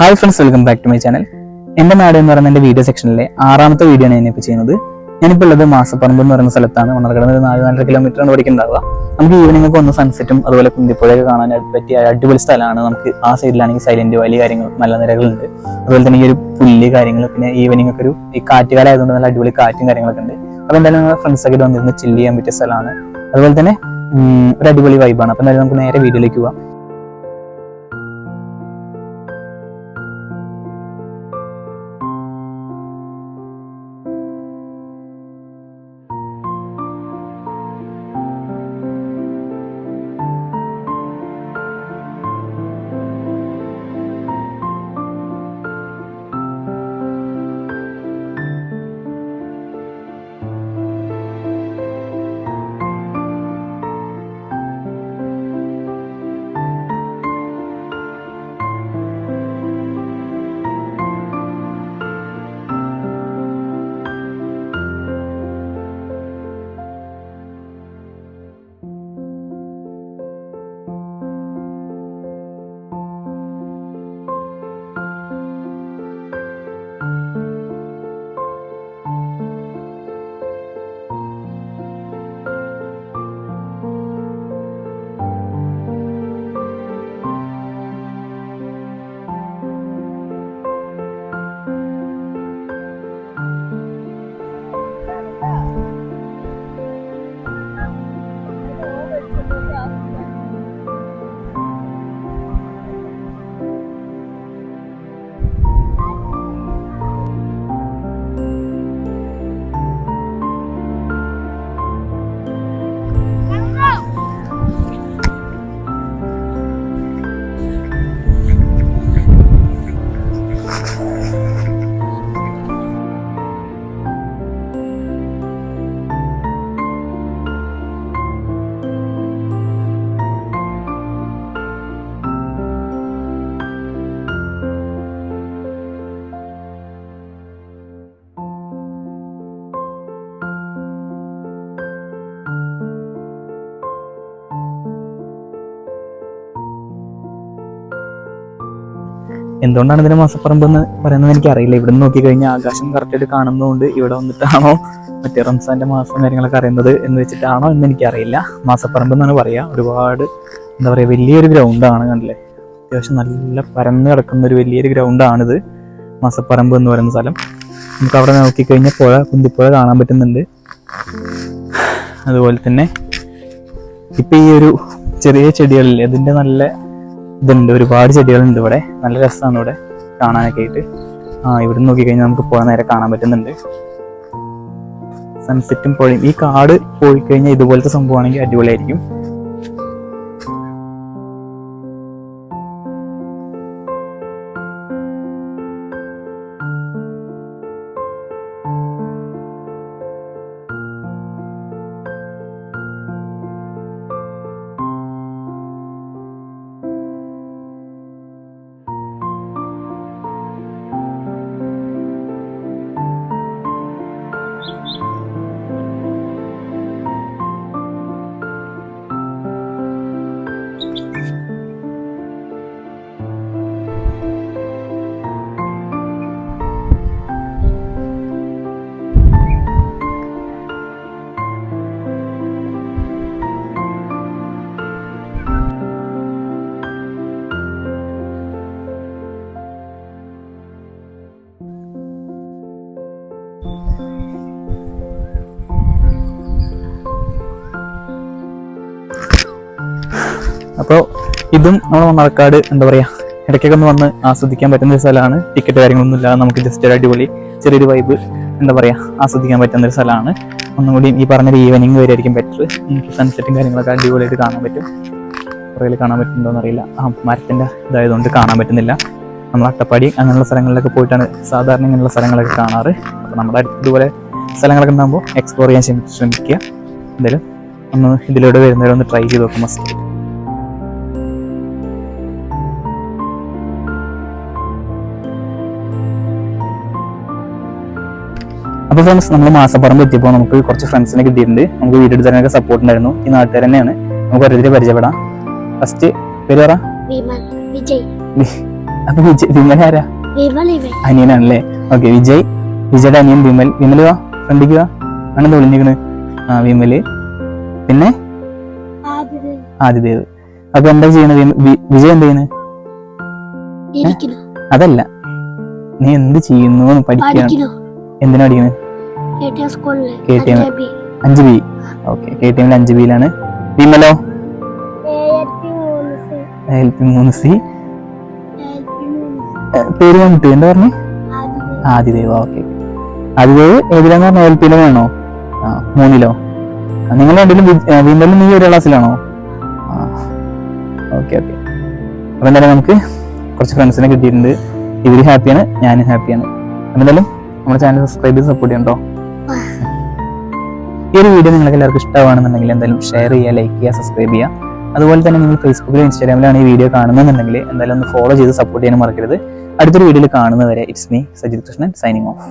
Hi friends welcome back to my channel എന്റെ നാട് എന്ന് പറയുന്ന എന്റെ വീഡിയോ സെക്ഷനിലെ ആറാമത്തെ വീഡിയോ ആണ് ഞാനിപ്പോൾ ചെയ്യുന്നത്. ഞാനിപ്പോൾ ഉള്ളത് മാസപ്പറമ്പ് എന്ന് പറയുന്ന സ്ഥലത്താണ്. മണ്ണർക്കടന്ന് ഒരു നാല് നാലര കിലോമീറ്റർ ആണ് പഠിക്കുന്നുണ്ടാവുക നമുക്ക് ഈവനിംഗ് ഒക്കെ ഒന്ന് സൺസെറ്റും അതുപോലെ കുന്തിപ്പുഴയൊക്കെ കാണാൻ പറ്റിയ അടിപൊളി സ്ഥലമാണ്. നമുക്ക് ആ സൈഡിലാണെങ്കിൽ സൈലന്റ് വാലി കാര്യങ്ങൾ നല്ല നിരകളുണ്ട്. അതുപോലെ തന്നെ ഈ ഒരു പുല്ല് കാര്യങ്ങൾ പിന്നെ ഈവനിംഗ് ഒക്കെ ഒരു ഈ കാറ്റുകാലം ആയതുകൊണ്ട് നല്ല അടിപൊളി കാറ്റും കാര്യങ്ങളൊക്കെ ഉണ്ട്. അപ്പോൾ എന്തായാലും ഫ്രണ്ട്സ് ഒക്കെ വന്നിരുന്ന് ചില്ല് ചെയ്യാൻ പറ്റിയ സ്ഥലമാണ്. അതുപോലെ തന്നെ ഒരു അടിപൊളി വൈബാണ് അപ്പോൾ എന്തായാലും നമുക്ക് നേരെ വീഡിയോയിലേക്ക് പോവാം. എന്തുകൊണ്ടാണ് ഇതിന് മാസപ്പറമ്പ് എന്ന് പറയുന്നത് എനിക്ക് അറിയില്ല ഇവിടെ നിന്ന് നോക്കിക്കഴിഞ്ഞാൽ ആകാശം കറക്റ്റായിട്ട് കാണുന്നതുകൊണ്ട് ഇവിടെ വന്നിട്ടാണോ മറ്റേ റംസാന്റെ മാസം കാര്യങ്ങളൊക്കെ അറിയുന്നത് എന്ന് വെച്ചിട്ടാണോ എന്ന് എനിക്കറിയില്ല. മാസപ്പറമ്പ് എന്നാണ് പറയുക ഒരുപാട് എന്താ പറയുക വലിയൊരു ഗ്രൗണ്ടാണ് കണ്ടില്ലേ? അത്യാവശ്യം നല്ല പരന്ന് കിടക്കുന്ന ഒരു വലിയൊരു ഗ്രൗണ്ടാണിത് മാസപ്പറമ്പ് എന്ന് പറയുന്ന സ്ഥലം. നമുക്ക് അവിടെ നോക്കിക്കഴിഞ്ഞാൽ പുഴ കുന്തിപ്പുഴ കാണാൻ പറ്റുന്നുണ്ട്. അതുപോലെ തന്നെ ഇപ്പൊ ഈ ഒരു ചെറിയ ചെടികളിൽ അതിന്റെ നല്ല ഇതുണ്ട്. ഒരുപാട് ചെടികളുണ്ട് ഇവിടെ. നല്ല രസമാണ് ഇവിടെ കാണാനൊക്കെ ആയിട്ട്. ആ ഇവിടെ നോക്കിക്കഴിഞ്ഞാൽ നമുക്ക് പോകാൻ നേരെ കാണാൻ പറ്റുന്നുണ്ട്. സൺസെറ്റും പുഴയും. ഈ കാട് പോയി കഴിഞ്ഞാൽ ഇതുപോലത്തെ സംഭവമാണെങ്കിൽ അടിപൊളിയായിരിക്കും. അപ്പോൾ ഇതും നമ്മൾ മണക്കാട് എന്താ പറയുക ഇടയ്ക്കൊക്കെ ഒന്ന് വന്ന് ആസ്വദിക്കാൻ പറ്റുന്ന ഒരു സ്ഥലമാണ്. ടിക്കറ്റ് കാര്യങ്ങളൊന്നും ഇല്ലാതെ നമുക്ക് ജസ്റ്റ് ഒരു അടിപൊളി ചെറിയൊരു വൈബ് എന്താ പറയുക ആസ്വദിക്കാൻ പറ്റുന്ന ഒരു സ്ഥലമാണ്. ഒന്നും കൂടി ഈ പറഞ്ഞ ഈവനിങ് വരെ ആയിരിക്കും ബെറ്റർ സൺസെറ്റും കാര്യങ്ങളൊക്കെ അടിപൊളിയായിട്ട് കാണാൻ പറ്റും. പുറകിൽ കാണാൻ പറ്റുന്നുണ്ടോ എന്നറിയില്ല ആ മരത്തിന്റെ ഇതായതുകൊണ്ട് കാണാൻ പറ്റുന്നില്ല. നമ്മൾ അട്ടപ്പാടി അങ്ങനെയുള്ള സ്ഥലങ്ങളിലൊക്കെ പോയിട്ടാണ് സാധാരണ ഇങ്ങനെയുള്ള സ്ഥലങ്ങളൊക്കെ കാണാറ്. അപ്പോൾ നമ്മുടെ ഇതുപോലെ സ്ഥലങ്ങളൊക്കെ ഉണ്ടാകുമ്പോൾ എക്സ്പ്ലോർ ചെയ്യാൻ ശ്രമി- ശ്രമിക്കുക. എന്തായാലും ഒന്ന് ഇതിലൂടെ വരുന്നവരെ ഒന്ന് ട്രൈ ചെയ്ത് നോക്കാം മസ്റ്റ് അപ്പൊ ഫ്രണ്ട്സ് നമ്മൾ മാസപ്പറമ്പ് എത്തിയപ്പോൾ നമുക്ക് കുറച്ച് ഫ്രണ്ട്സിനെ കിട്ടിയിട്ടുണ്ട്. നമുക്ക് വീഡിയോ എടുത്തതിനൊക്കെ സപ്പോർട്ട് ഉണ്ടായിരുന്നു. ഈ നാട്ടുകാർ തന്നെയാണ്. നമുക്ക് ഓരോരുത്തരെ പരിചയപ്പെടാം. ഫസ്റ്റ് പേര് പറ. അപ്പൊ വിജയ് വിമൽ ആരാ? അനിയനാണല്ലേ? ഓക്കെ വിജയ്. വിജയുടെ അനിയൻ വിമൽ. വിമൽ വാ ഫ്രണ്ടിക്ക് വാ. ആണെന്ന് ഒളിഞ്ഞിക്കണ് ആ വിമൽ. പിന്നെ? ആദിദേവ്. അപ്പൊ എന്താ ചെയ്യണത്? വിജയ് എന്താ ചെയ്യുന്നത് അതല്ല. നീ എന്ത് ചെയ്യുന്നു പഠിക്കുന്നു. എന്തിനാ പഠിക്കുന്നത് കെ ടി എം സ്കൂളിൽ KTM. അഞ്ചാം ബി. അഞ്ച് ബി. ഓക്കെ. കെ ടി എമ്മിൽ അഞ്ച് ബിയിലാണ്. വിമലോ മൂന്ന് സി. എൽ പി മൂന്ന് സി. ഏഴത്തി മൂന്ന് സി. പേര് വന്നിട്ട് എന്താ പറഞ്ഞു? ആദിദേവ്. ഓക്കെ. ആദിദേവ് ഏതിലാന്ന് പറഞ്ഞ? എൽ പിയിലോ ആണോ ആ മൂന്നിലോ. നിങ്ങൾ രണ്ടിലും വിമലും നീ ഒരു ക്ലാസ്സിലാണോ? ആ ഓക്കെ ഓക്കെ. അപ്പം എന്തായാലും നമുക്ക് കുറച്ച് ഫ്രണ്ട്സിനെ കിട്ടിയിട്ടുണ്ട്. ഇവർ ഹാപ്പിയാണ് ഞാനും ഹാപ്പിയാണ്. എന്തായാലും നമ്മുടെ ചാനൽ സബ്സ്ക്രൈബ് ചെയ്ത് സപ്പോർട്ട് ചെയ്യണ്ടോ ഈ ഒരു വീഡിയോ നിങ്ങൾക്ക് എല്ലാവർക്കും ഇഷ്ടമാണെന്നുണ്ടെങ്കിൽ എന്തായാലും ഷെയർ ചെയ്യുക ലൈക്ക് ചെയ്യുക സബ്സ്ക്രൈബ് ചെയ്യുക. അതുപോലെ തന്നെ നിങ്ങൾ ഫേസ്ബുക്കിലും ഇൻസ്റ്റാഗ്രാമിലാണ് ഈ വീഡിയോ കാണുന്നതെന്നുണ്ടെങ്കിൽ എന്തായാലും ഒന്ന് ഫോളോ ചെയ്ത് സപ്പോർട്ട് ചെയ്യാൻ മറക്കരുത്. അടുത്തൊരു വീഡിയോയിൽ കാണുന്നവരെ it's me Sajith Krishnan signing off